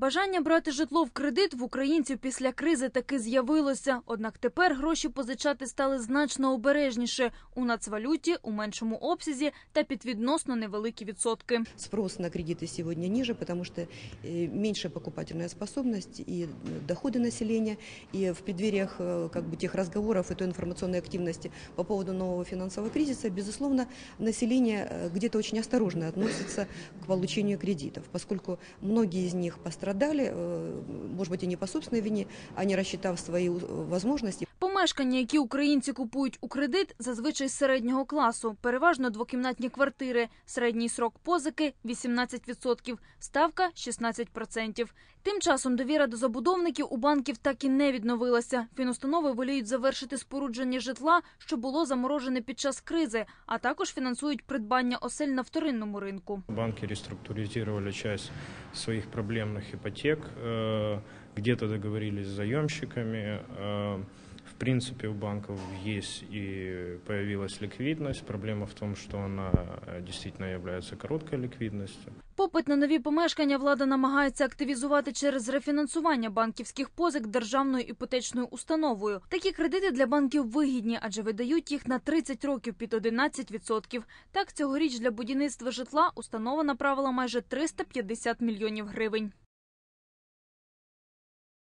Бажання брати житло в кредит в українців після кризи таки з'явилося. Однак тепер гроші позичати стали значно обережніше у нацвалюті, у меншому обсязі та під відносно невеликі відсотки. Спрос на кредиты сегодня ниже, потому что э, меньше покупательная способность и э, доходы населения. И в преддвериях э, как бы, тех разговоров и той информационной активности по поводу нового финансового кризиса, безусловно, население э, где-то очень осторожно относится к получению кредитов, поскольку многие из них пострадали, э, может быть, и не по собственной вине, а не рассчитав свои э, возможности, Помешкання, які українці купують у кредит, зазвичай середнього класу, переважно двокімнатні квартири. Середній срок позики 18%, ставка 16%. Тим часом довіра до забудовників у банків так і не відновилася. Фінустанови воліють завершити спорудження житла, що було заморожене під час кризи, а також фінансують придбання осель на вторинному ринку. Банки реструктуризировали часть своих проблемных ипотек, э, где-то договорились с заемщиками. В принципе, у банков есть и появилась ликвидность. Проблема в том, что она э, действительно является короткой ликвидностью. Попит на нові помешкання влада намагається активізувати через рефінансування банківських позик державною іпотечною установою. Такі кредити для банків вигідні, адже видають їх на 30 років під 11%. Так, цьогоріч для будівництва житла установа направила майже 350 мільйонів гривень.